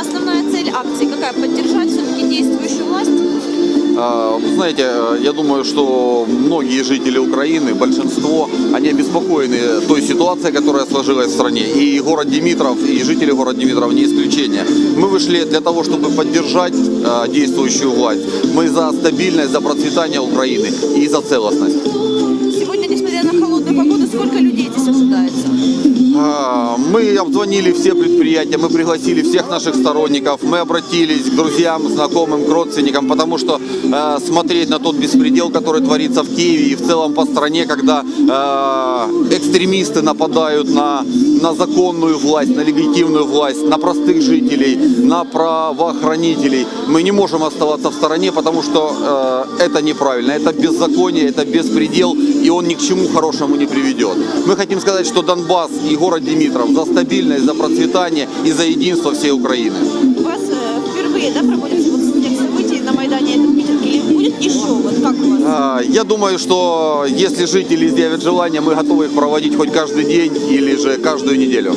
основная цель акции какая? Поддержать все-таки действующую власть? А, Вы знаете, э, я думаю, что многие жители Украины, большинство, они обеспокоены той ситуацией, которая сложилась в стране. И город Димитров, и жители города Димитров не исключение. Мы вышли для того, чтобы поддержать э, действующую власть. Мы за стабильность, за процветание Украины и за целостность. Сегодня, несмотря на холодную погоду, сколько людей здесь ожидается? Мы обзвонили все предприятия, мы пригласили всех наших сторонников, мы обратились к друзьям, знакомым, к родственникам, потому что э, смотреть на тот беспредел, который творится в Киеве и в целом по стране, когда э, экстремисты нападают на, на законную власть, на легитимную власть, на простых жителей, на правоохранителей, мы не можем оставаться в стороне, потому что э, это неправильно, это беззаконие, это беспредел, и он ни к чему хорошему не приведет. Мы хотим сказать, что Донбасс и город Димитров за стабильность, за процветание и за единство всей Украины. У вас э, впервые да, проводится вот с тех событий на Майдане этот митинг или будет еще? Вот как у вас? А, Я думаю, что если жители изъявят желание, мы готовы их проводить хоть каждый день или же каждую неделю.